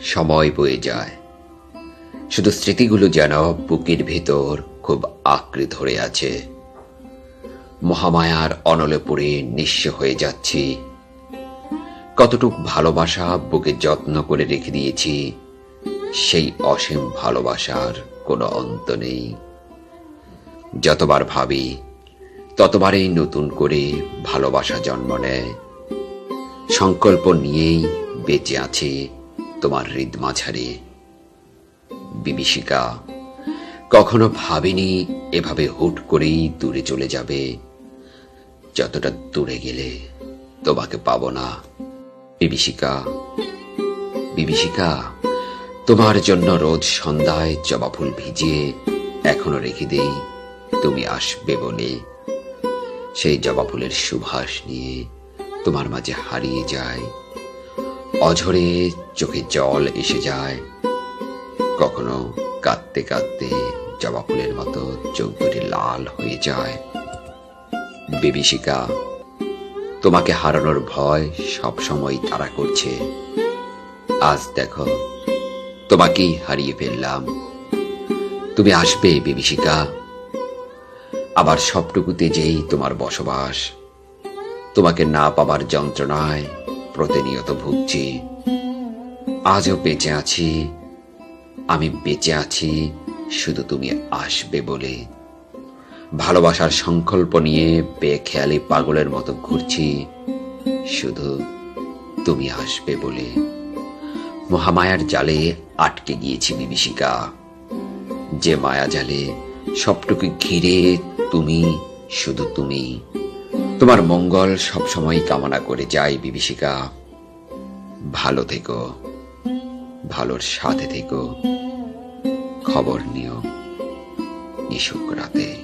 সময় বয়ে যায়। শুধু স্মৃতিগুলো যেন বুকের ভেতর খুব আঁকড়ে ধরে আছে। মহামায়ার অনলে পড়ে নিঃস্ব হয়ে যাচ্ছি। কতটুক ভালোবাসা বুকে যত্ন করে রেখে দিয়েছি, সেই অসীম ভালোবাসার কোনো অন্ত নেই। যতবার ভাবি, ততবারই নতুন করে ভালোবাসা জন্ম নেয়। সংকল্প নিয়েই বেঁচে আছে। তোমার হৃদ মাঝারে। বিভীষিকা, কখনো ভাবিনি এভাবে হুট করেই দূরে চলে যাবে। যতটা দূরে গেলে তোমাকে পাবো না। বিভীষিকা বিভীষিকা, তোমার জন্য রোজ সন্ধ্যায় জবা ফুল ভিজিয়ে এখনও রেখে দেই, তুমি আসবে বলে। সেই জবা ফুলের সুভাষ নিয়ে তোমার মাঝে হারিয়ে যায়। অঝরে চোখে জল এসে যায়। কখনো কাঁদতে কাঁদতে জবা ফুলের মতো চোখ দুটি লাল হয়ে যায়। বিভীষিকা, তোমাকে হারানোর ভয় সব সময় তাড়া করছে। আজ দেখো, তোমাকেই হারিয়ে ফেললাম। তুমি আসবে বিভীষিকা। আবার সবটুকুতে যেই তোমার বসবাস। তোমাকে না পাবার যন্ত্রণায় প্রতিনিয়ত ভুগছি। আজও বেঁচে আছি। আমি বেঁচে আছি, শুধু তুমি আসবে বলে। ভালোবাসার সংকল্প নিয়ে বেখেয়ালি পাগলের মতো ঘুরছি, শুধু তুমি আসবে বলে। মহামায়ার জালে আটকে গিয়েছি বিভীষিকা যে মায়া জালে সবটুকু ঘিরে তুমি, শুধু তুমি। তোমার মঙ্গল সবসময় কামনা করে যাই বিভীষিকা। ভালো থেকো, ভালোর সাথে থেকো। খবর নিও, নিশুক রাতে।